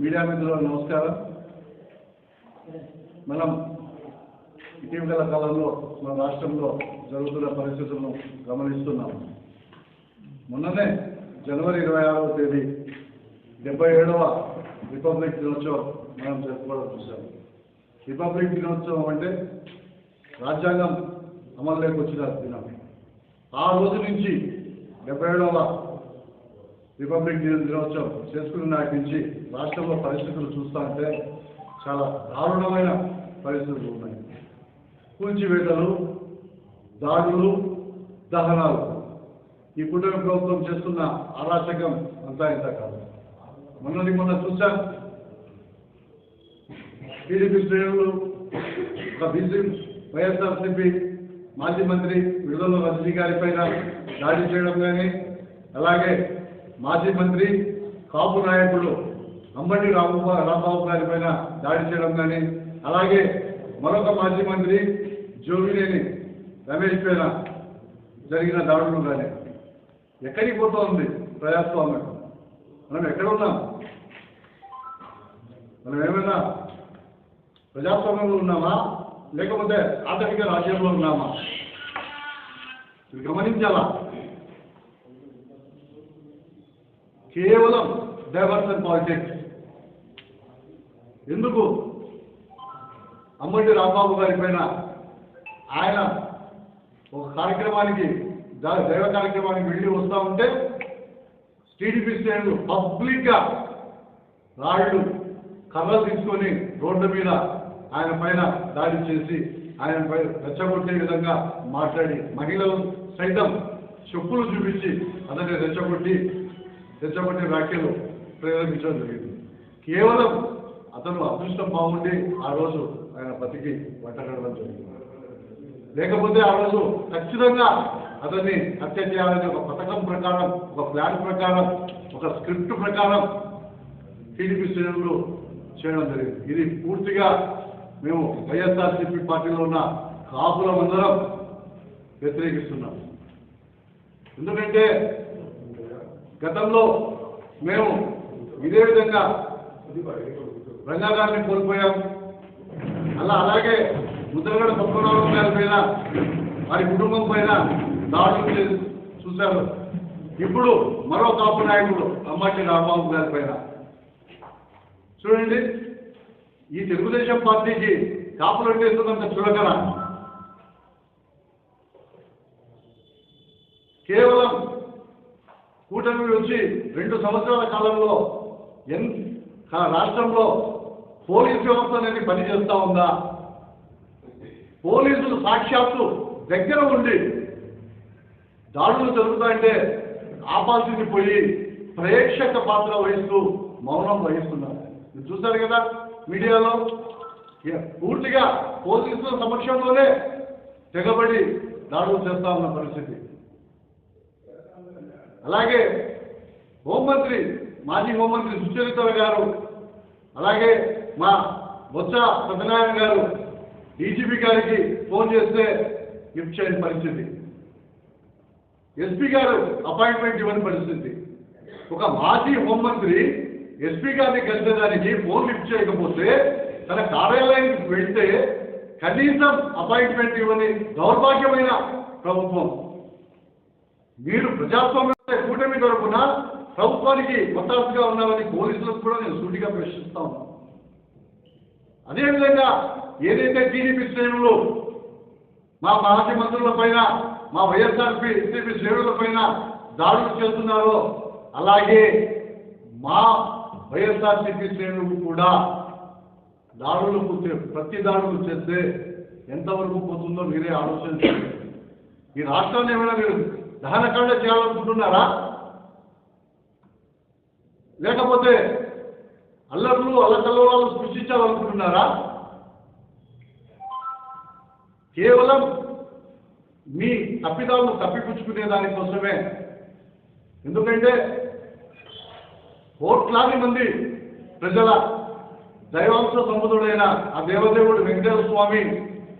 Media మిత్రులకు నమస్కారం. మనం ఇటీవల కాలంలో మన రాష్ట్రంలో జరుగుతున్న పరిస్థితులను గమనిస్తున్నాం. మొన్ననే జనవరి ఇరవై ఆరవ తేదీ డెబ్బై ఏడవ రిపబ్లిక్ దినోత్సవం మనం జరుపుకోవడం చూసాం రిపబ్లిక్ దినోత్సవం అంటే రాజ్యాంగం అమల్లోకి వచ్చిన దినం. ఆ రోజు నుంచి డెబ్బై ఏడవ రిపబ్లిక్ డే దినోత్సవం. చేసుకున్న నాటి నుంచి రాష్ట్రంలో పరిస్థితులు చూస్తా ఉంటే చాలా దారుణమైన పరిస్థితులు ఉన్నాయి. కూల్చివేతలు దాడులు దహనాలు. ఈ కుటుంబ ప్రభుత్వం చేస్తున్న అరాచకం అంతా ఇంత కాదు. మొన్నది మొన్న చూసాం టీడీపీ శ్రేణులు ఒక బీసీ వైఎస్ఆర్సీపీ మాజీ మంత్రి విడుదల రజనీ గారి పైన దాడి చేయడం కానీ అలాగే మాజీ మంత్రి కాపు నాయకుడు అంబటి రాంబాబు రాంబాబు గారి పైన దాడి చేయడం కానీ అలాగే మరొక మాజీ మంత్రి జోగినేని రమేష్ పైన జరిగిన దాడులు కానీ ఎక్కడికి పోతోంది ప్రజాస్వామ్యం? మనం ఎక్కడ ఉన్నాం? మనం ఏమైనా ప్రజాస్వామ్యంలో ఉన్నామా? లేకపోతే ఆటవిక రాజ్యంలో ఉన్నామా? గమనించాలా? కేవలం డైవర్షన్ పాలిటిక్స్. ఎందుకు? అమ్మటి రాంబాబు గారి పైన ఆయన ఒక కార్యక్రమానికి దైవ కార్యక్రమానికి వెళ్ళి వస్తూ ఉంటే టీడీపీ శ్రేణులు పబ్లిక్గా రాళ్ళు కర్రలు తీసుకొని రోడ్డు మీద ఆయన పైన దాడి చేసి ఆయన పై రెచ్చగొట్టే విధంగా మాట్లాడి మహిళలు సైతం చెప్పులు చూపించి అతన్ని రెచ్చగొట్టి తెచ్చబట్టే వ్యాఖ్యలు ప్రేరేపించడం జరిగింది. కేవలం అతను అదృష్టం బాగుండి ఆ రోజు ఆయన బతికి వంటగడడం జరిగింది. లేకపోతే ఆ రోజు ఖచ్చితంగా అతన్ని హత్య చేయాలని ఒక పథకం ప్రకారం ఒక ప్లాన్ ప్రకారం ఒక స్క్రిప్ట్ ప్రకారం టీడీపీ శ్రేణులు చేయడం జరిగింది. ఇది పూర్తిగా మేము వైఎస్ఆర్సీపీ పార్టీలో ఉన్న కాపులమందరం వ్యతిరేకిస్తున్నాం. ఎందుకంటే గతంలో మేము ఇదే విధంగా రంగాగారిని కోల్పోయాం. అలా అలాగే ముద్రగడ పద్మనాభం గారి పైన వారి కుటుంబం పైన దాడులు చూశారు. ఇప్పుడు మరో కాపు నాయకుడు అమ్మటి రాంబాబు గారి పైన. చూడండి ఈ తెలుగుదేశం పార్టీకి కాపులు అంటే ఎందుకంత చులకన? కేవలం కూటమి వచ్చి రెండు సంవత్సరాల కాలంలో ఎన్ రాష్ట్రంలో పోలీస్ వ్యవస్థ అనేది పనిచేస్తా ఉందా? పోలీసులు సాక్షాత్తు దగ్గర ఉండి దాడులు జరుగుతాయంటే ఆపాల్సింది పోయి ప్రేక్షక పాత్ర వహిస్తూ మౌనం వహిస్తున్నారు. మీరు చూస్తారు కదా మీడియాలో? పూర్తిగా పోలీసుల సమక్షంలోనే తెగబడి దాడులు చేస్తా ఉన్న పరిస్థితి. అలాగే హోంమంత్రి మాజీ హోంమంత్రి సుచరిత గారు అలాగే మా బొత్స సత్యనారాయణ గారు డీజీపీ గారికి ఫోన్ చేస్తే లిఫ్ట్ చేయని పరిస్థితి. ఎస్పీ గారు అపాయింట్మెంట్ ఇవ్వని పరిస్థితి. ఒక మాజీ హోంమంత్రి ఎస్పీ గారిని కలిసేదానికి ఫోన్ లిఫ్ట్ చేయకపోతే తన కార్యాలయానికి వెళ్తే కనీసం అపాయింట్మెంట్ ఇవ్వని దౌర్భాగ్యమైన ప్రభుత్వం మీరు ప్రజాస్వామ్య కూటమి తరపున ప్రభుత్వానికి ఒత్తాసుగా ఉన్నామని పోలీసులకు కూడా నేను సూటిగా ప్రశ్నిస్తా ఉన్నాను అదేవిధంగా ఏదైతే టీడీపీ శ్రేణులు మా మాజీ మంత్రుల పైన మా వైఎస్ఆర్పీ టీడీపీ శ్రేణుల పైన దాడులు చేస్తున్నారో అలాగే మా వైఎస్ఆర్సీపీ శ్రేణులు కూడా దాడులు ప్రతి దాడులు చేస్తే ఎంతవరకు పోతుందో మీరే ఆలోచించండి. ఈ రాష్ట్రాన్ని ఏమైనా మీరు దహనకాండ చేయాలనుకుంటున్నారా? లేకపోతే అల్లర్లు అల్లకల్లోలాలు సృష్టించాలనుకుంటున్నారా? కేవలం మీ తప్పిదాలను తప్పిపుచ్చుకునే దానికోసమే. ఎందుకంటే కోట్లాది మంది ప్రజల దైవాంశ సముద్రుడైన ఆ దేవదేవుడు వెంకటేశ్వర స్వామి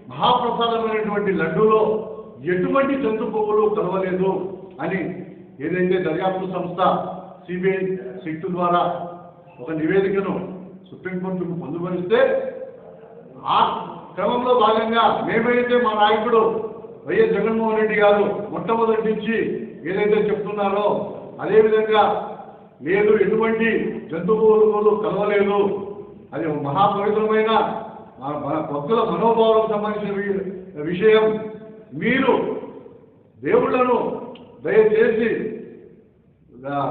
మహాప్రసాదమైనటువంటి లడ్డూలో ఎటువంటి జంతు పువ్వులు కలవలేదు అని ఏదైతే దర్యాప్తు సంస్థ సిబిఐ సిట్టు ద్వారా ఒక నివేదికను సుప్రీంకోర్టుకు పొందుపరిస్తే ఆ క్రమంలో భాగంగా మేమైతే మా నాయకుడు వైఎస్ జగన్మోహన్ రెడ్డి గారు మొట్టమొదటి నుంచి ఏదైతే చెప్తున్నారో అదేవిధంగా లేదు ఎటువంటి జంతువులు కలవలేదు. అది మహాపవిత్రమైన మన మన భక్తుల మనోభావాలకు సంబంధించిన వి- విషయం. మీరు దేవుళ్ళను దయచేసి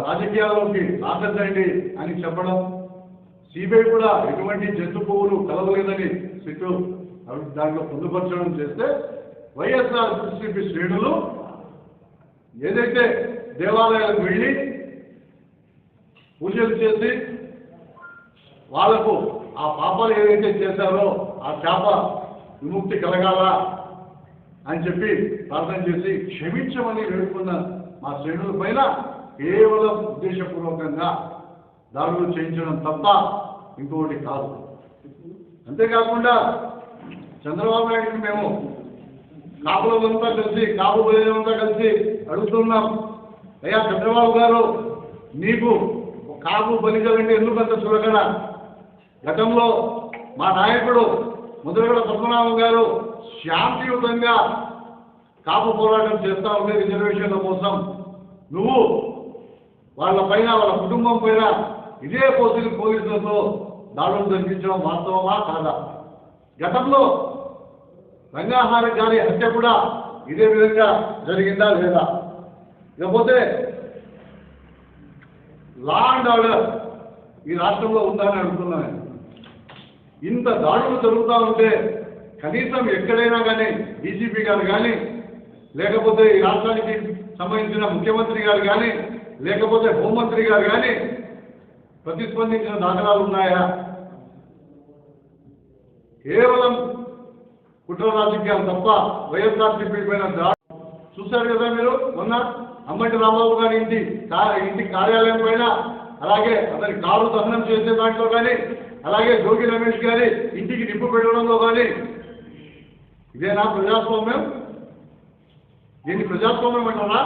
రాజకీయాల్లోకి ఆకర్షండి అని చెప్పడం సిబిఐ కూడా ఎటువంటి జంతు పువ్వులు కలవలేదని సిట్టు దాంట్లో పొందుపరచడం చేస్తే వైఎస్ఆర్ సిపి శ్రేణులు ఏదైతే దేవాలయాలకు వెళ్ళి పూజలు చేసి వాళ్ళకు ఆ పాపాలు ఏదైతే చేశారో ఆ శాప విముక్తి కలగాల? అని చెప్పి ప్రార్థన చేసి క్షమించమని వేడుకున్న మా శ్రేణుల పైన కేవలం ఉద్దేశపూర్వకంగా దాడులు చేయించడం తప్ప ఇంకొకటి కాదు. అంతేకాకుండా చంద్రబాబు నాయుడు మేము కాపులంతా కలిసి కాపు బలిజనంతా కలిసి అడుగుతున్నాం. అయ్యా చంద్రబాబు గారు నీకు కాపు బలిజలంటే ఎందుకు అంత చులకన గతంలో మా నాయకుడు ముద్రగడ పద్మనాభం గారు శాంతియుతంగా కాపు పోరాటం చేస్తా ఉండే రిజర్వేషన్ల కోసం నువ్వు వాళ్ళ పైన వాళ్ళ కుటుంబం పైన ఇదే పోసిన పోలీసులతో దాడులు జరిపించడం వాస్తవమా కాదా? గతంలో రంగాహారి గారి హత్య కూడా ఇదే విధంగా జరిగిందా లేదా? ఇకపోతే లా అండ్ ఆర్డర్ ఈ రాష్ట్రంలో ఉందని అడుగుతున్నాను ఇంత దాడులు జరుగుతూ ఉంటే కనీసం ఎక్కడైనా కానీ డీజీపీ గారు కానీ లేకపోతే ఈ రాష్ట్రానికి సంబంధించిన ముఖ్యమంత్రి గారు కానీ లేకపోతే హోంమంత్రి గారు కానీ ప్రతిస్పందించిన దాఖలాలు ఉన్నాయా? కేవలం కుట్ర రాజకీయం తప్ప వైఎస్ఆర్సీపీ పైన దాడి చూశారు కదా మీరు? మొన్న అమ్మటి రాంబాబు గారి ఇంటి కా- ఇంటి కార్యాలయం పైన అలాగే అతని కారు దహనం చేసే దాంట్లో కానీ అలాగే జోగి రమేష్ గారి ఇంటికి నిప్పు పెట్టడంలో కానీ ఇదేనా ప్రజాస్వామ్యం? దీన్ని ప్రజాస్వామ్యం అంటారా?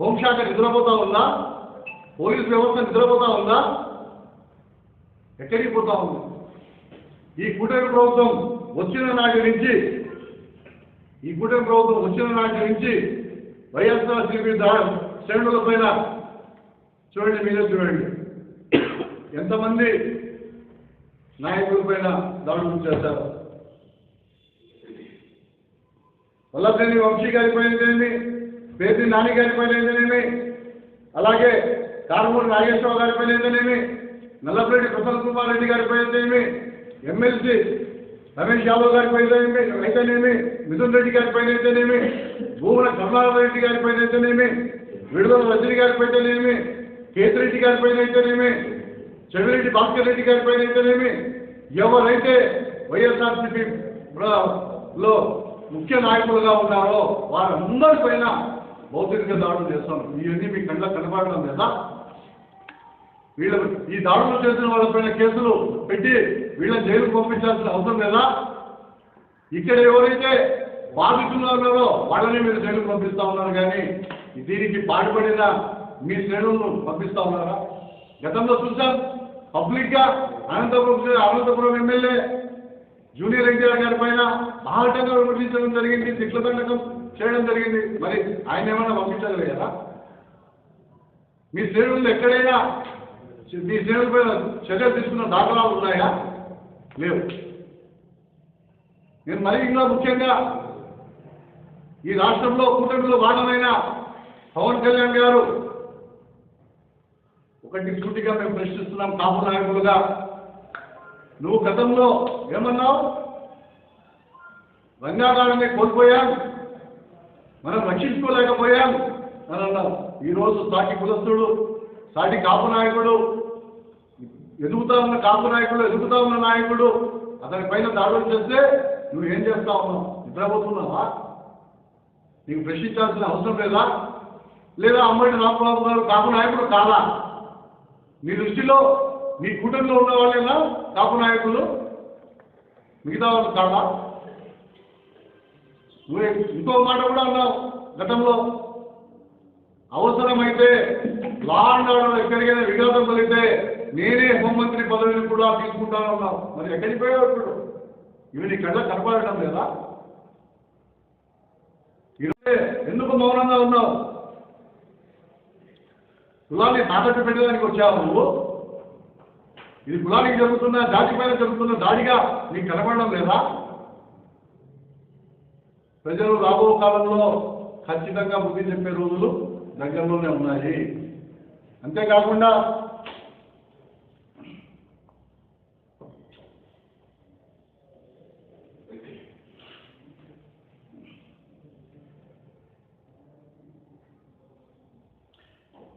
హోంశాఖ నిద్రపోతా ఉందా? పోలీస్ వ్యవస్థ నిద్రపోతా ఉందా? ఎక్కడికి పోతా ఉంది? ఈ కూటమి ప్రభుత్వం వచ్చిన నాటి నుంచి ఈ కూటమి ప్రభుత్వం వచ్చిన నాటి నుంచి వైఎస్ఆర్ సిపి శ్రేణుల పైన చూడండి మీరే చూడండి. ఎంతమంది నాయకుల పైన దాడులు చేశారు? వల్లభనేని వంశీ గారి పైన అయితేనేమి పేర్ని నాని గారి పైన అయితేనేమి అలాగే కారుమూరి నాగేశ్వరరావు గారి పైన అయితేనేమి నల్లపరెడ్డి ప్రసన్న కుమార్ రెడ్డి గారి పైన అయితేనేమి ఎమ్మెల్సీ రమేష్ యాదవ్ గారి పైన అయితేనేమి అయితేనేమి మిథున్ రెడ్డి గారి పైన అయితేనేమి భూమన కరుణారెడ్డి గారి పైన అయితేనేమి విడుదల రజని గారి పైన అయితేనేమి కేతిరెడ్డి గారి పైన అయితేనేమి చెవిరెడ్డి భాస్కర్ రెడ్డి గారి పైన అయితేనేమి ఎవరైతే వైఎస్ఆర్సీపీ లో ముఖ్య నాయకులుగా ఉన్నారో వారందరి పైన భౌతిక దాడులు చేస్తాం ఇవన్నీ మీ కళ్ళ కనపడడం లేదా? వీళ్ళ ఈ దాడులు చేసిన వాళ్ళపైన కేసులు పెట్టి వీళ్ళని జైలుకు పంపించాల్సిన అవసరం లేదా? ఇక్కడ ఎవరైతే బాధితులు ఉన్నారో వాళ్ళని మీరు జైలుకు పంపిస్తా ఉన్నారు కానీ దీనికి పాటుపడిన మీ శ్రేణులను పంపిస్తా ఉన్నారా? గతంలో చూసాం పబ్లిక్గా Anantapuram Anantapuram MLA junior NTR గారి పైన మహాటంగా విమర్శించడం జరిగింది తిట్ల దండకం చేయడం జరిగింది. మరి ఆయన ఏమైనా పంపించగలిగారా మీ శ్రేణులు ఎక్కడైనా మీ శ్రేణుల పైన చర్యలు తీసుకున్న దాఖలాలు ఉన్నాయా? లేవు. నేను మరి ఇంకా ముఖ్యంగా ఈ రాష్ట్రంలో కూటమిలో భాగమైన పవన్ కళ్యాణ్ గారు ఒకటి సూటిగా మేము ప్రశ్నిస్తున్నాం కాపు నాయకులుగా. నువ్వు గతంలో ఏమన్నావు? రంగారాన్ని కోల్పోయాం. మనం రక్షించుకోలేకపోయాం అని అన్నావు. ఈరోజు సాటి కులస్తుడు సాటి కాపు నాయకుడు ఎదుగుతా ఉన్న కాపు నాయకుడు ఎదుగుతా ఉన్న నాయకుడు అతని పైన దాడులు చేస్తే నువ్వు ఏం చేస్తా ఉన్నావు నిద్రపోతున్నావా? నీకు ప్రశ్నించాల్సిన అవసరం లేదా? లేదా అమ్మడి రామబాబు గారు కాపు నాయకుడు కాదా? మీ దృష్టిలో మీ కూటమిలో ఉన్న వాళ్ళేనా? కాపు నాయకులు? మిగతా వాళ్ళు కాదా? నువ్వు ఇంకో మాట కూడా అన్నావు గతంలో. అవసరమైతే లా అండ్ ఆర్డర్ ఎక్కడికైనా విఘాతం కలిగితే నేనే హోంమంత్రి పదవిని కూడా తీసుకుంటాను అన్నావు. మరి ఎక్కడికి పోయావు ఇప్పుడు? ఇవి నీ కళ్ళ కనపడటం లేదా? ఎందుకు మౌనంగా ఉన్నావు? కులాన్ని తాకట్టు పెట్టడానికి వచ్చావు నువ్వు? ఇది కులానికి జరుగుతున్న జాతి జరుగుతున్న దాడిగా మీకు కనపడడం లేదా? ప్రజలు రాబో కాలంలో ఖచ్చితంగా బుద్ధి చెప్పే రోజులు దగ్గరలోనే ఉన్నాయి. అంతేకాకుండా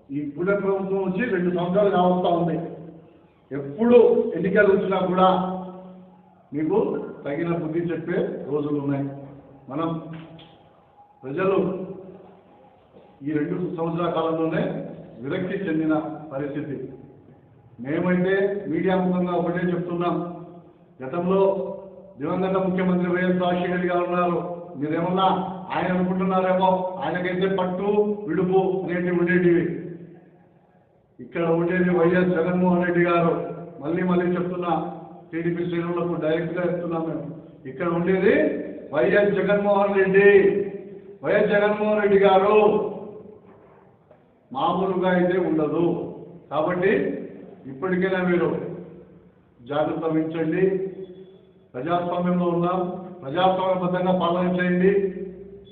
ఈ కూడ ప్రభుత్వం వచ్చి రెండు సంవత్సరాలు కావస్తా ఉన్నాయి ఎప్పుడు ఎన్నికలు వచ్చినా కూడా మీకు తగిన బుద్ధి చెప్పే రోజులు ఉన్నాయి. మనం ప్రజలు ఈ రెండు సంవత్సరాల కాలంలోనే విరక్తి చెందిన పరిస్థితి. మేమైతే మీడియా ముఖంగా ఒకటే చెప్తున్నాం. గతంలో దివంగత ముఖ్యమంత్రి వైఎస్ రాజశేఖర్ గారు ఉన్నారు. మీరేమన్నా ఆయన అనుకుంటున్నారేమో? ఆయనకైతే పట్టు విడుపు అనేటివి ఉండేటివి. ఇక్కడ ఉండేది వైఎస్ జగన్మోహన్ రెడ్డి గారు. మళ్ళీ మళ్ళీ చెప్తున్నా టీడీపీ శ్రేణులకు డైరెక్ట్గా చెప్తున్నాం మేము ఇక్కడ ఉండేది వైఎస్ జగన్మోహన్ రెడ్డి. వైఎస్ జగన్మోహన్ రెడ్డి గారు మామూలుగా అయితే ఉండదు. కాబట్టి ఇప్పటికైనా మీరు జాగ్రత్త వహించండి. ప్రజాస్వామ్యంలో ఉన్నాం. ప్రజాస్వామ్యబద్ధంగా పాలన చేయండి.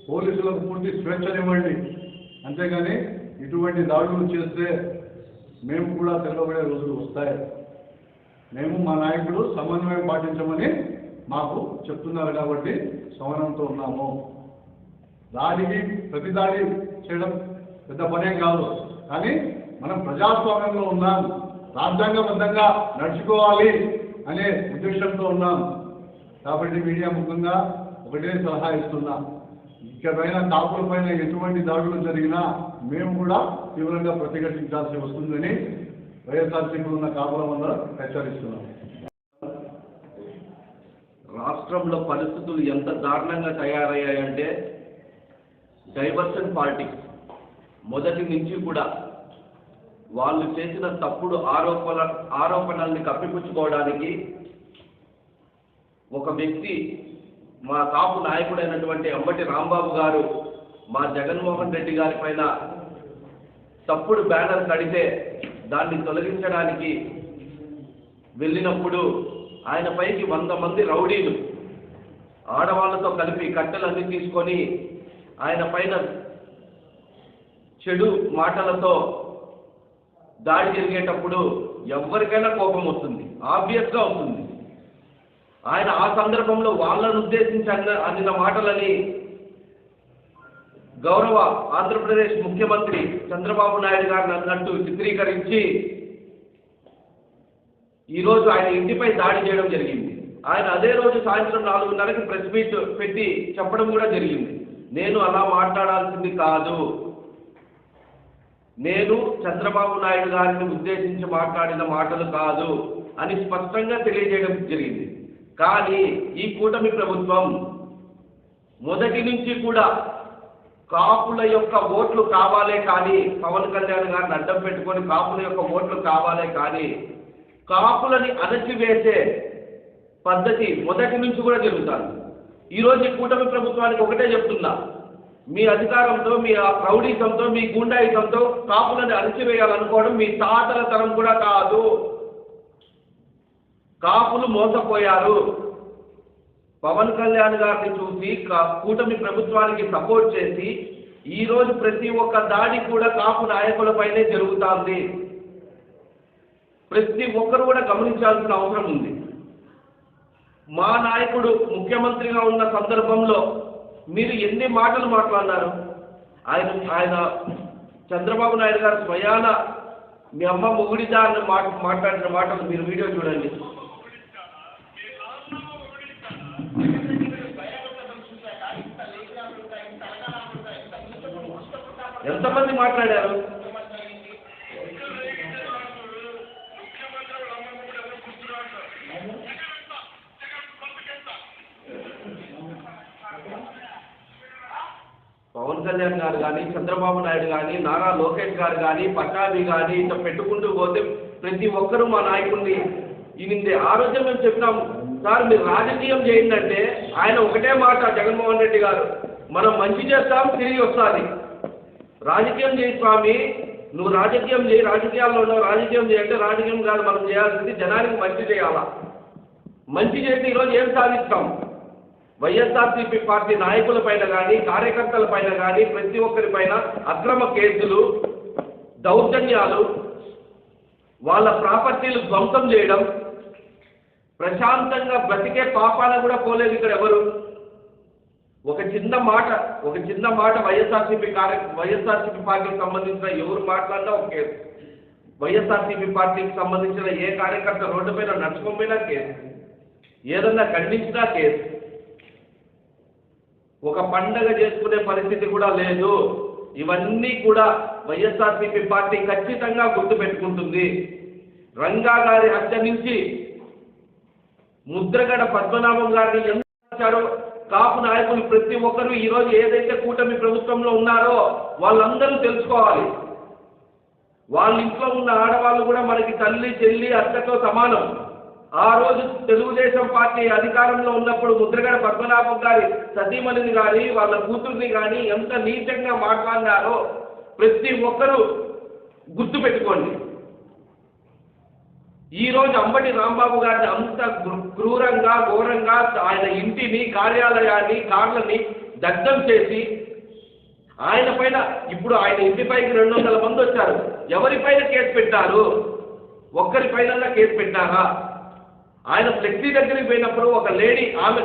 పోలీసులకు పూర్తి స్వేచ్ఛనివ్వండి. అంతేగాని ఇటువంటి దాడులు చేస్తే మేము కూడా తెల్లబడే రోజులు వస్తాయి. మేము మా నాయకుడు సమన్వయం పాటించమని మాకు చెప్తున్నారు కాబట్టి సవనంతో ఉన్నాము. దాడికి ప్రతి దాడి చేయడం పెద్ద పనేం కాదు. కానీ మనం ప్రజాస్వామ్యంలో ఉన్నాం. రాజ్యాంగబద్ధంగా నడుచుకోవాలి అనే ఉద్దేశంతో ఉన్నాం. కాబట్టి మీడియా ముఖ్యంగా ఒకటే సలహా ఇస్తున్నాం. ఇకపైన కాపుల పైన ఎటువంటి దాడులు జరిగినా మేము కూడా తీవ్రంగా ప్రతిఘటించాల్సి వస్తుందని వైఎస్ఆర్సీపీ ఉన్న కాపుల వల్ల హెచ్చరిస్తున్నాం. రాష్ట్రంలో పరిస్థితులు ఎంత దారుణంగా తయారయ్యాయంటే డైవర్షన్ పాలిటిక్స్. మొదటి నుంచి కూడా వాళ్ళు చేసిన తప్పుడు ఆరోపణ ఆరోపణల్ని కప్పిపుచ్చుకోవడానికి ఒక వ్యక్తి మా కాపు నాయకుడైనటువంటి అంబటి రాంబాబు గారు మా జగన్మోహన్ రెడ్డి గారి పైన తప్పుడు బ్యానర్ కడితే దాన్ని తొలగించడానికి వెళ్ళినప్పుడు ఆయన పైకి వంద మంది రౌడీలు ఆడవాళ్ళతో కలిపి కట్టెలన్నీ తీసుకొని ఆయన పైన చెడు మాటలతో దాడి జరిగేటప్పుడు ఎవరికైనా కోపం వస్తుంది ఆబ్వియస్గా వస్తుంది. ఆయన ఆ సందర్భంలో వాళ్ళను ఉద్దేశించి అన్న అన్న మాటలని గౌరవ ఆంధ్రప్రదేశ్ ముఖ్యమంత్రి చంద్రబాబు నాయుడు గారిని అన్నట్టు చిత్రీకరించి ఈరోజు ఆయన ఇంటిపై దాడి చేయడం జరిగింది. ఆయన అదే రోజు సాయంత్రం నాలుగున్నరకి ప్రెస్ మీట్ పెట్టి చెప్పడం కూడా జరిగింది. నేను అలా మాట్లాడాల్సింది కాదు. నేను చంద్రబాబు నాయుడు గారిని ఉద్దేశించి మాట్లాడిన మాటలు కాదు అని స్పష్టంగా తెలియజేయడం జరిగింది. కానీ ఈ కూటమి ప్రభుత్వం మొదటి నుంచి కూడా కాపుల యొక్క ఓట్లు కావాలే కానీ పవన్ కళ్యాణ్ గారిని అడ్డం పెట్టుకొని కాపుల యొక్క ఓట్లు కావాలే కానీ కాపులని అణచివేసే పద్ధతి మొదటి నుంచి కూడా జరుగుతుంది. ఈరోజు ఈ కూటమి ప్రభుత్వానికి ఒకటే చెప్తున్నా. మీ అధికారంతో మీ ఆ మీ గుండాయితంతో కాపులని అణచివేయాలనుకోవడం మీ తాతల తరం కూడా కాదు. కాపులు మోసపోయారు. పవన్ కళ్యాణ్ గారిని చూసి కూటమి ప్రభుత్వానికి సపోర్ట్ చేసి ఈ రోజు ప్రతి ఒక్క దాడి కూడా కాపు నాయకులపైనే జరుగుతోంది. ప్రతి ఒక్కరు కూడా గమనించాల్సిన అవసరం ఉంది. మా నాయకుడు ముఖ్యమంత్రిగా ఉన్న సందర్భంలో మీరు ఎన్ని మాటలు మాట్లాడినారు? ఆయన ఆయన చంద్రబాబు నాయుడు గారు స్వయాన మీ అమ్మ మొగుడిదా అన్న మాట మాట్లాడిన మాటలు మీరు వీడియో చూడండి. ఎంతమంది మాట్లాడారు? పవన్ కళ్యాణ్ గారు కానీ చంద్రబాబు నాయుడు కానీ నారా లోకేష్ గారు కానీ పట్టాభి కానీ ఇట్లా పెట్టుకుంటూ పోతే ప్రతి ఒక్కరూ మా నాయకుడిని ఈయన ఆ రోజే మేము చెప్పినాము. సార్ మీరు రాజకీయం చేయండి అంటే ఆయన ఒకటే మాట జగన్మోహన్ రెడ్డి గారు మనం మంచి చేస్తాం తిరిగి వస్తుంది. రాజకీయం చేయి స్వామి. నువ్వు రాజకీయం చేయి రాజకీయాల్లో ఉన్నావు రాజకీయం చేయంటే రాజకీయం కాదు మనం చేయాల్సింది జనానికి మంచి చేయాలా? మంచి చేసి ఈరోజు ఏం సాధిస్తాం? వైఎస్ఆర్సీపీ పార్టీ నాయకుల పైన కానీ కార్యకర్తల పైన కానీ ప్రతి ఒక్కరి పైన అక్రమ కేసులు దౌర్జన్యాలు వాళ్ళ ప్రాపర్టీలు ధ్వంసం చేయడం ప్రశాంతంగా బ్రతికే పాపాన కూడా పోలేదు ఇక్కడ ఎవరు? ఒక చిన్న మాట ఒక చిన్న మాట వైఎస్ఆర్సీపీ కార్య వైఎస్ఆర్సీపీ పార్టీకి సంబంధించిన ఎవరు మాట్లాడినా ఒక కేసు వైఎస్ఆర్సీపీ పార్టీకి సంబంధించిన ఏ కార్యకర్త రోడ్డు పైన నడుచుకోపోయినా కేసు. ఏదన్నా ఖండించినా కేసు. ఒక పండగ చేసుకునే పరిస్థితి కూడా లేదు. ఇవన్నీ కూడా వైఎస్ఆర్సీపీ పార్టీ ఖచ్చితంగా గుర్తుపెట్టుకుంటుంది. రంగా గారి హత్య నుంచి ముద్రగడ పద్మనాభం గారిని ఎందుకు కాపు నాయకులు ప్రతి ఒక్కరూ ఈరోజు ఏదైతే కూటమి ప్రభుత్వంలో ఉన్నారో వాళ్ళందరూ తెలుసుకోవాలి. వాళ్ళ ఇంట్లో ఉన్న ఆడవాళ్ళు కూడా మనకి తల్లి చెల్లి అత్తతో సమానం. ఆ రోజు తెలుగుదేశం పార్టీ అధికారంలో ఉన్నప్పుడు ముద్రగడ పద్మనాభం గారి సతీమణిని కానీ వాళ్ళ కూతుర్ని కానీ ఎంత నీచంగా మాట్లాడినారో ప్రతి ఒక్కరూ గుర్తుపెట్టుకోండి. ఈ రోజు అంబటి రాంబాబు గారిని అంత క్రూరంగా ఘోరంగా ఆయన ఇంటిని కార్యాలయాన్ని కార్లని దగ్ధం చేసి ఆయన పైన ఇప్పుడు ఆయన ఇంటిపైకి రెండు వందల మంది వచ్చారు. ఎవరిపైన కేసు పెట్టారు? ఒక్కరిపైన కేసు పెట్టారా? ఆయన ఫ్లెక్సీ దగ్గరికి పోయినప్పుడు ఒక లేడీ ఆమె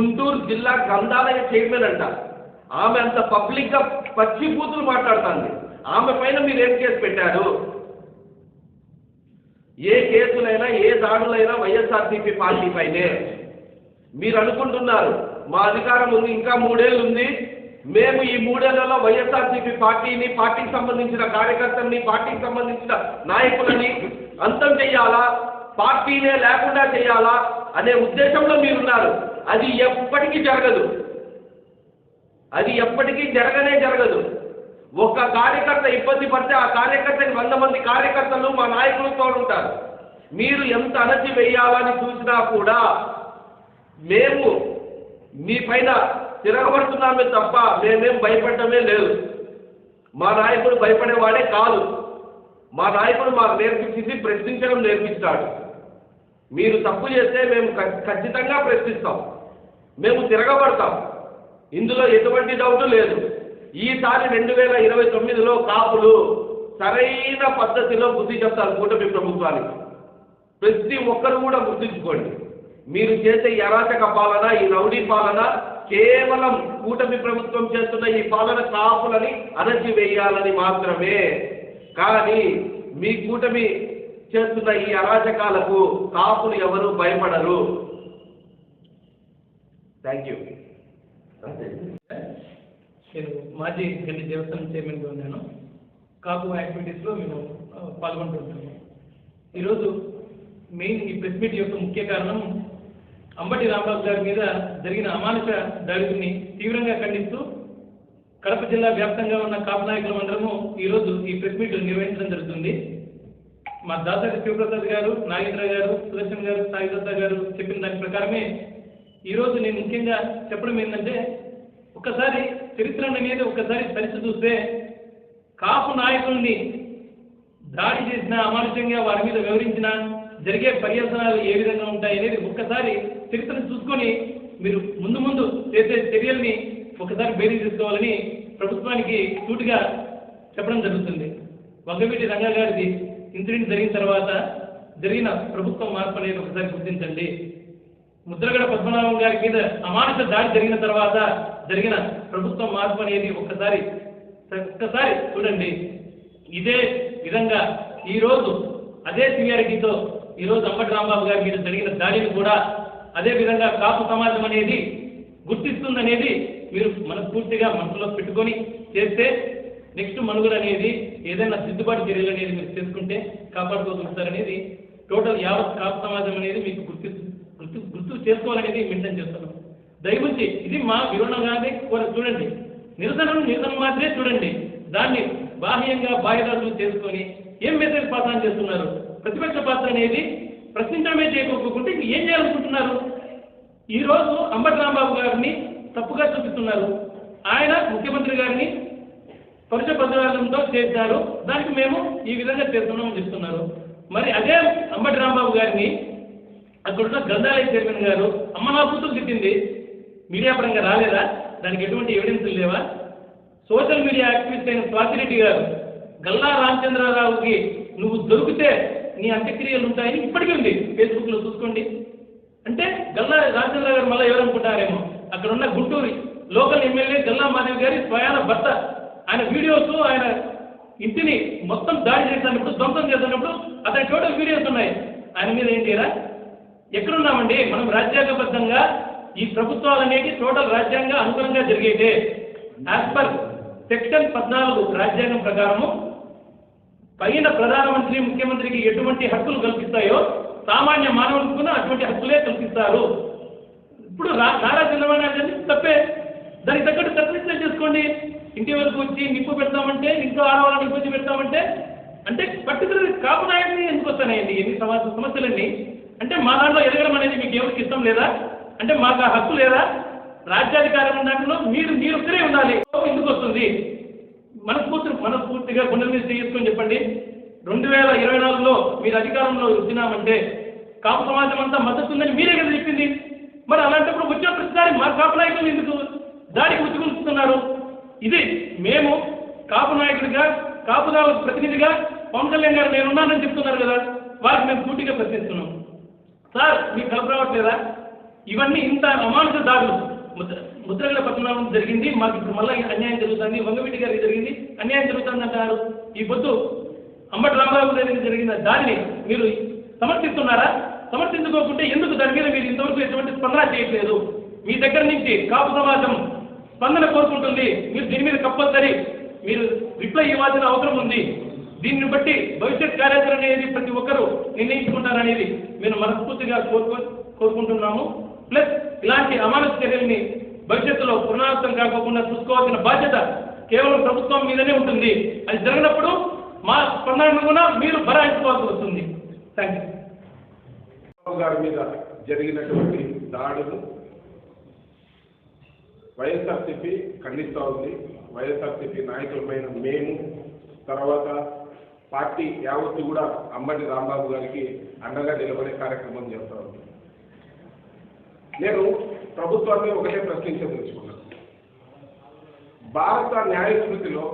గుంటూరు జిల్లా గ్రంథాలయ చైర్మన్ అంట. ఆమె అంత పబ్లిక్గా పచ్చి మాట్లాడుతుంది. ఆమె పైన మీరు ఏం కేసు పెట్టారు? ఏ కేసులైనా ఏ దాడులైనా వైఎస్ఆర్సీపీ పార్టీ పైనే. మీరు అనుకుంటున్నారు మా అధికారం ఉంది ఇంకా మూడేళ్ళు ఉంది. మేము ఈ మూడేళ్ళలో వైఎస్ఆర్సీపీ పార్టీని పార్టీకి సంబంధించిన కార్యకర్తల్ని పార్టీకి సంబంధించిన నాయకులని అంతం చేయాలా పార్టీనే లేకుండా చేయాలా అనే ఉద్దేశంలో మీరున్నారు. అది ఎప్పటికీ జరగదు. అది ఎప్పటికీ జరగనే జరగదు. ఒక్క కార్యకర్త ఇబ్బంది పడితే ఆ కార్యకర్తకి వంద మంది కార్యకర్తలు మా నాయకులు తోడుంటారు మీరు ఎంత అణచి వేయాలని చూసినా కూడా మేము మీ పైన తిరగబడుతున్నామే తప్ప మేమేం భయపడటమే లేదు. మా నాయకుడు భయపడేవాడే కాదు. మా నాయకుడు మాకు నేర్పించింది ప్రశ్నించడం నేర్పిస్తాడు మీరు తప్పు చేస్తే మేము ఖచ్చితంగా ప్రశ్నిస్తాం. మేము తిరగబడతాం. ఇందులో ఎటువంటి డౌట్ లేదు. ఈసారి రెండు వేల ఇరవై తొమ్మిదిలో కాపులు సరైన పద్ధతిలో బుద్ధి చెప్తారు కూటమి ప్రభుత్వానికి. ప్రతి ఒక్కరు కూడా గుర్తుంచుకోండి. మీరు చేసే ఈ అరాచక పాలన ఈ రౌడీ పాలన కేవలం కూటమి ప్రభుత్వం చేస్తున్న ఈ పాలన కాపులని అణచివేయాలని మాత్రమే. కానీ మీ కూటమి చేస్తున్న ఈ అరాచకాలకు కాపులు ఎవరు భయపడరు. Thank you. నేను మాజీ గడ్డి దేవస్థానం చైర్మన్గా ఉన్నాను. కాపు యాక్టివిటీస్లో మేము పాల్గొంటున్నాము ఈరోజు మెయిన్ ఈ ప్రెస్ మీట్ యొక్క ముఖ్య కారణం అంబటి రాంబాబు గారి మీద జరిగిన అమానుష దాడిని తీవ్రంగా ఖండిస్తూ కడప జిల్లా వ్యాప్తంగా ఉన్న కాపు నాయకుల అందరము ఈరోజు ఈ ప్రెస్ మీట్ నిర్వహించడం జరుగుతుంది. మా దాసరి శివప్రసాద్ గారు నాగేంద్ర గారు సుదర్శన్ గారు సాయిదత్త గారు చెప్పిన దాని ప్రకారమే ఈరోజు నేను ముఖ్యంగా చెప్పడం ఏంటంటే ఒకసారి చరిత్ర అనేది ఒకసారి తరిచి చూస్తే కాపు నాయకుల్ని దాడి చేసిన అమానుషంగా వారి మీద వివరించిన జరిగే పర్యవసనాలు ఏ విధంగా ఉంటాయి అనేది ఒక్కసారి చరిత్రను చూసుకొని మీరు ముందు ముందు చేసే చర్యల్ని ఒకసారి బేరీ తీసుకోవాలని ప్రభుత్వానికి సూటిగా చెప్పడం జరుగుతుంది. వంగవీటి రంగా గారిది ఇన్సిడెంట్ జరిగిన తర్వాత జరిగిన ప్రభుత్వ మార్పు అనేది ఒకసారి గుర్తించండి. ముద్రగడ పద్మనాభం గారి మీద అమానుష దాడి జరిగిన తర్వాత జరిగిన ప్రభుత్వ మార్పు అనేది ఒక్కసారి ఒక్కసారి చూడండి. ఇదే విధంగా ఈరోజు అదే సివియారిటీతో ఈ రోజు అంబటి రాంబాబు గారి మీద జరిగిన దాడిని కూడా అదే విధంగా కాపు సమాజం అనేది గుర్తిస్తుందనేది మీరు మనస్ఫూర్తిగా మనసులో పెట్టుకొని చేస్తే నెక్స్ట్ మనుగడ అనేది ఏదైనా దిద్దుబాటు చర్యలు అనేది మీరు చేసుకుంటే కాపాడుకోగలుగుతారనేది టోటల్ యావత్ కాపు సమాజం అనేది మీకు గుర్తిస్తుంది. గుర్తు గుర్తు చేసుకోవాలనేది మెన్షన్ చేస్తున్నాం. దయవుంచి ఇది మా వివరణ కానీ చూడండి. నిరసనను నిరసన మాత్రమే చూడండి. దాన్ని బాహ్యంగా బాహ్యదారులు చేసుకొని ఏం మెసేజ్ పాత్ర చేస్తున్నారు? ప్రతిపక్ష పాత్ర అనేది ప్రశ్నించడమే చేయకోకుంటే ఇంక ఏం చేయాలనుకుంటున్నారు? ఈ రోజు అంబటి రాంబాబు గారిని తప్పుగా చూపిస్తున్నారు. ఆయన ముఖ్యమంత్రి గారిని పరుష పదవాలంతో చేశారు. దానికి మేము ఈ విధంగా చేస్తున్నామని చెప్తున్నారు. మరి అదే అంబటి రాంబాబు గారిని అక్కడున్న గ్రంథాలయ చైర్మన్ గారు అమ్మ నా కూతురు తిట్టింది. మీడియా పరంగా రాలేదా? దానికి ఎటువంటి ఎవిడెన్స్ లేవా? సోషల్ మీడియా యాక్టివిస్ట్ అయిన స్వాతిరెడ్డి గారు గల్లా రామచంద్రరావుకి నువ్వు దొరికితే నీ అంత్యక్రియలు ఉంటాయని ఇప్పటికీ ఉంది. ఫేస్బుక్లో చూసుకోండి. అంటే గల్లా రామచంద్ర గారు మళ్ళీ ఎవరనుకుంటారేమో? అక్కడ ఉన్న గుంటూరు లోకల్ ఎమ్మెల్యే గల్లా మాధవ్ గారి స్వయాన భర్త. ఆయన వీడియోస్ ఆయన ఇంటిని మొత్తం దాడి చేసినప్పుడు ధ్వంసం చేసినప్పుడు అతని టోటల్ వీడియోస్ ఉన్నాయి. ఆయన మీద ఏంటిరా ఎక్కడున్నామండి? మనం రాజ్యాంగబద్ధంగా ఈ ప్రభుత్వాలు అనేవి టోటల్ రాజ్యాంగ అనుగుణంగా జరిగేదే. యాజ్ పర్ సెక్షన్ పద్నాలుగు రాజ్యాంగం ప్రకారము పైన ప్రధానమంత్రి ముఖ్యమంత్రికి ఎటువంటి హక్కులు కల్పిస్తాయో సామాన్య మానవులకు కూడా అటువంటి హక్కులే కల్పిస్తారు. ఇప్పుడు రా నారా చంద్రబాబు నాయుడు గారిని తప్పే. దానికి తగ్గట్టు తప్పిస్తే చేసుకోండి. ఇంటి వరకు వచ్చి నిప్పు పెడతామంటే ఇంట్లో ఆడవాళ్ళని ఇబ్బంది పెడతామంటే అంటే పర్టికులర్ కాపు నాయుడిని ఎందుకు వస్తానండి ఎన్ని సమస్యలన్నీ? అంటే మా దాంట్లో ఎదగడం అనేది మీకు ఎవరికి ఇష్టం లేదా? అంటే మాకు ఆ హక్కు లేదా? రాజ్యాధికారం దాంట్లో మీరు మీరు ఒక్కరే ఉండాలి. ఎందుకు వస్తుంది? మనస్ఫూర్తి మనస్ఫూర్తిగా గుండెల మీద చేసుకొని చెప్పండి. రెండు వేల ఇరవై నాలుగులో మీరు అధికారంలో వచ్చినామంటే కాపు సమాజం అంతా మద్దతు ఉందని మీరే కదా చెప్పింది. మరి అలాంటప్పుడు వచ్చిన ప్రతిసారి మా కాపు నాయకులు ఎందుకు దాడికి ఉచ్చుకుంటున్నారు? ఇది మేము కాపు నాయకుడిగా కాపుదారుల ప్రతినిధిగా పవన్ కళ్యాణ్ గారు నేనున్నానని చెప్తున్నారు కదా. వారికి మేము పూర్తిగా ప్రశ్నిస్తున్నాం. సార్ మీకు కలప రావట్లేదా? ఇవన్నీ ఇంత అమానుష దాడులు ముద్ర ముద్రగడ పట్టణం జరిగింది మాకు ఇప్పుడు మళ్ళీ అన్యాయం జరుగుతుంది. వంగవీటి గారికి జరిగింది అన్యాయం జరుగుతుంది అంటారు ఈ పొద్దు అంబటి రామారావు గారికి జరిగిన దాన్ని మీరు సమర్థిస్తున్నారా? సమర్థించుకోకుంటే ఎందుకు దాని మీద మీరు ఇంతవరకు ఎటువంటి స్పందన చేయట్లేదు? మీ దగ్గర నుంచి కాపు సమాజం స్పందన కోరుకుంటుంది. మీరు దీని మీద కంపల్సరీ మీరు రిప్లై ఇవ్వాల్సిన అవసరం ఉంది. దీన్ని బట్టి భవిష్యత్ కార్యాచరణ అనేది ప్రతి ఒక్కరూ నిర్ణయించుకుంటారనేది మేము మనస్ఫూర్తిగా కోరుకో కోరుకుంటున్నాము. ప్లస్ ఇలాంటి అమానవ చర్యల్ని భవిష్యత్తులో పునరావృతం కాకోకుండా చూసుకోవాల్సిన బాధ్యత కేవలం ప్రభుత్వం మీదనే ఉంటుంది. అది జరిగినప్పుడు మా స్పందనను కూడా మీరు భరాయించుకోవాల్సి వస్తుంది. థ్యాంక్ యూ గారి మీద జరిగినటువంటి దాడులు వైఎస్ఆర్సీపీ ఖండిస్తూ ఉంది. వైఎస్ఆర్సీపీ నాయకులపైన మేము తర్వాత పార్టీ యావత్తు కూడా అంబటి రాంబాబు గారికి అండగా నిలబడే కార్యక్రమం చేస్తా ఉంది. నేను ప్రభుత్వాన్ని ఒకటే ప్రశ్నించదలుచుకున్నాను భారత న్యాయస్మృతిలో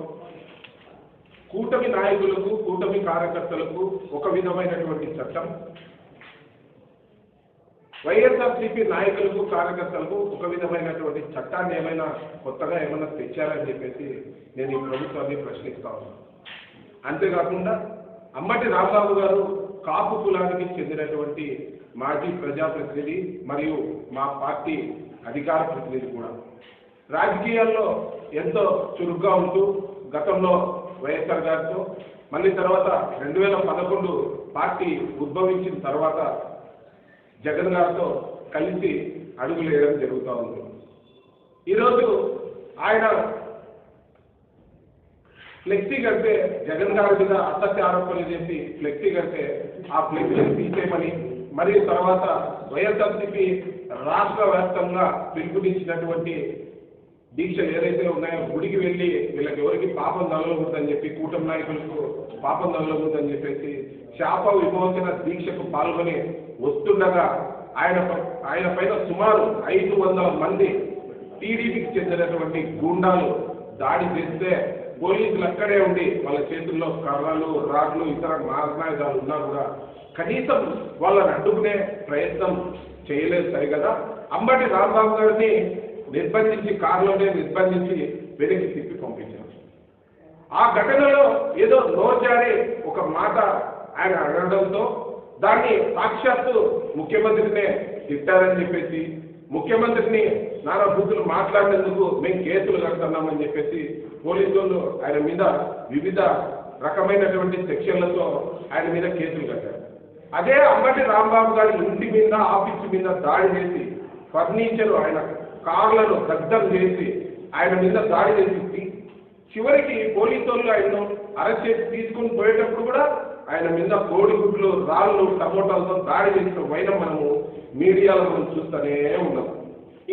కూటమి నాయకులకు కూటమి కార్యకర్తలకు ఒక విధమైనటువంటి చట్టం వైఎస్ఆర్సీపీ నాయకులకు కార్యకర్తలకు ఒక విధమైనటువంటి చట్టాన్ని ఏమైనా కొత్తగా ఏమైనా తెచ్చారని చెప్పేసి నేను ఈ ప్రభుత్వాన్ని ప్రశ్నిస్తా ఉన్నాను. అంతేకాకుండా అమ్మటి రాంబాబు గారు కాపు కులానికి చెందినటువంటి మాజీ ప్రజాప్రతినిధి మరియు మా పార్టీ అధికార ప్రతినిధి కూడా. రాజకీయాల్లో ఎంతో చురుగ్గా ఉంటూ గతంలో వైఎస్ఆర్ గారితో మళ్ళీ తర్వాత రెండు వేల పదకొండు పార్టీ ఉద్భవించిన తర్వాత జగన్ గారితో కలిసి అడుగులేయడం జరుగుతూ ఉంది. ఈరోజు ఆయన ఫ్లెక్సీ కడితే జగన్ గారి మీద అసత్య ఆరోపణలు చేసి ఫ్లెక్సీ కడితే ఆ ఫ్లెక్సీని తీసేయమని మరియు తర్వాత వైఎస్ఆర్సీపీ రాష్ట్ర వ్యాప్తంగా పిలుపునిచ్చినటువంటి దీక్షలు ఏదైతే ఉన్నాయో గుడికి వెళ్ళి వీళ్ళకి ఎవరికి పాపం తగలకూడదని చెప్పి కూటమి నాయకులకు పాపం తగలకూడదని చెప్పేసి శాప విమోచన దీక్షకు పాల్గొని వస్తుండగా ఆయన ఆయన పైన సుమారు ఐదు వందల మంది టీడీపీకి చెందినటువంటి గూండాలు దాడి చేస్తే పోలీసులు అక్కడే ఉండి వాళ్ళ చేతుల్లో కర్రలు రాడ్లు ఇతర మారణాయుధాలు ఉన్నా కూడా కనీసం వాళ్ళని అడ్డుకునే ప్రయత్నం చేయలేదు సరిగదా? అంబటి రాంబాబు గారిని నిర్బంధించి కారులోనే నిర్బంధించి వెనక్కి తిప్పి పంపించారు. ఆ ఘటనలో ఏదో నోచారి ఒక మాట ఆయన అడగడంతో దాన్ని సాక్షాత్తు ముఖ్యమంత్రినే తిట్టారని చెప్పేసి ముఖ్యమంత్రిని నానా బూతులు మాట్లాడినందుకు మేము కేసులు కడుతున్నామని చెప్పేసి పోలీసులు ఆయన మీద వివిధ రకమైనటువంటి సెక్షన్లతో ఆయన మీద కేసులు కట్టారు. అదే అంబటి రాంబాబు గారి ఇంటి మీద ఆఫీస్ మీద దాడి చేసి ఫర్నిచర్ ఆయన కార్లను దగ్ధం చేసి ఆయన మీద దాడి చేసి చివరికి పోలీసు వాళ్ళు ఆయన అరెస్ట్ చేసి తీసుకుని పోయేటప్పుడు కూడా ఆయన మీద కోడిగుడ్లు రాళ్ళు టమోటాలతో దాడి చేసిన వైనం మనము మీడియాలో మనం చూస్తూనే ఉన్నాం.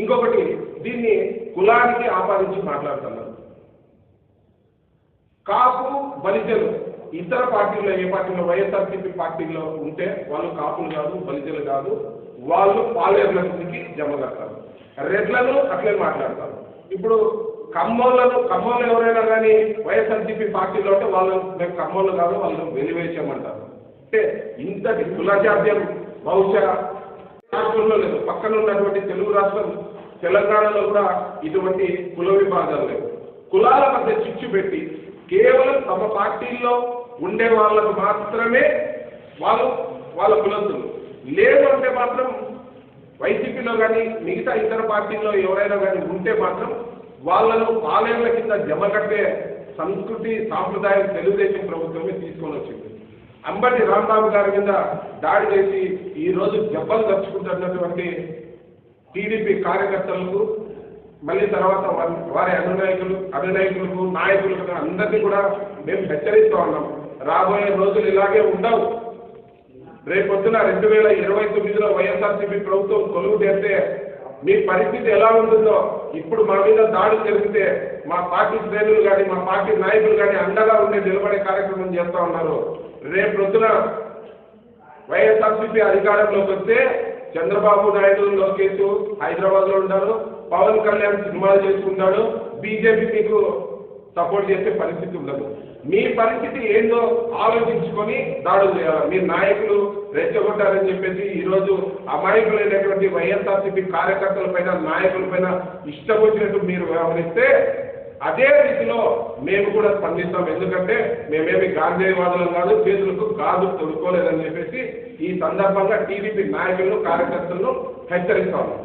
ఇంకొకటి దీన్ని కులానికి ఆపాదించి మాట్లాడుతున్నారు. కాపు బలిజలు ఇతర పార్టీల్లో ఏ పార్టీలో వైఎస్ఆర్సీపీ పార్టీలో ఉంటే వాళ్ళు కాపులు కాదు బలిజలు కాదు వాళ్ళు పాలేర్ల కిందకి జమ కడతారు. రెడ్లను అట్లే మాట్లాడతారు. ఇప్పుడు ఖమ్మంలను ఖమ్మంలో ఎవరైనా కానీ వైఎస్ఆర్సీపీ పార్టీలో ఉంటే వాళ్ళు మేము ఖమ్మంలో కాదు వాళ్ళు వెలివేసామంటారు. అంటే ఇంతటి కులజాత్యం బహుశా రాష్ట్రంలో లేదు. పక్కన ఉన్నటువంటి తెలుగు రాష్ట్రం తెలంగాణలో కూడా ఇటువంటి కుల విభాగాలు లేవు. కులాల మధ్య చిచ్చు పెట్టి కేవలం తమ పార్టీల్లో ఉండే వాళ్ళకు మాత్రమే వాళ్ళు వాళ్ళ కులంతులు లేదు అంటే మాత్రం వైసీపీలో కానీ మిగతా ఇతర పార్టీల్లో ఎవరైనా కానీ ఉంటే మాత్రం వాళ్ళను పాలేళ్ళ కింద జమ కట్టే సంస్కృతి సాంప్రదాయం తెలుగుదేశం ప్రభుత్వమే తీసుకొని వచ్చింది. అంబటి రాంబాబు గారి మీద దాడి చేసి ఈ రోజు దెబ్బలు తెచ్చుకుంటున్నటువంటి టీడీపీ కార్యకర్తలకు మళ్ళీ తర్వాత వారి అనునాయకులు అనునాయకులకు నాయకులకు అందరినీ కూడా మేము హెచ్చరిస్తూ ఉన్నాం. రాబోయే రోజులు ఇలాగే ఉండవు. రేపొద్దున రెండు వేల ఇరవై తొమ్మిదిలో వైఎస్ఆర్సీపీ ప్రభుత్వం కొలువు చేస్తే మీ పరిస్థితి ఎలా ఉంటుందో ఇప్పుడు మా మీద దాడి జరిగితే మా పార్టీ శ్రేణులు కానీ మా పార్టీ నాయకులు కానీ అండగా ఉండే నిలబడే కార్యక్రమం చేస్తూ ఉన్నారు. రేపు పొద్దున వైఎస్ఆర్సీపీ అధికారంలోకి వస్తే చంద్రబాబు నాయుడు లోకేష్ హైదరాబాద్లో ఉంటారు. పవన్ కళ్యాణ్ సినిమాలు చేసుకుంటాడు. బీజేపీ మీకు సపోర్ట్ చేసే పరిస్థితి ఉండదు. మీ పరిస్థితి ఏందో ఆలోచించుకొని దాడులు చేయాలి. మీ నాయకులు రెచ్చగొట్టారని చెప్పేసి ఈరోజు అమాయకులైనటువంటి వైఎస్ఆర్సీపీ కార్యకర్తల పైన నాయకుల పైన ఇష్టం వచ్చినట్టు మీరు వ్యవహరిస్తే అదే రీతిలో మేము కూడా స్పందిస్తాం. ఎందుకంటే మేమేమి గాంధేయవాదులం కాదు చేతులకు కాదు తొడుకోలేదని చెప్పేసి ఈ సందర్భంగా టీడీపీ నాయకులను కార్యకర్తలను హెచ్చరిస్తాము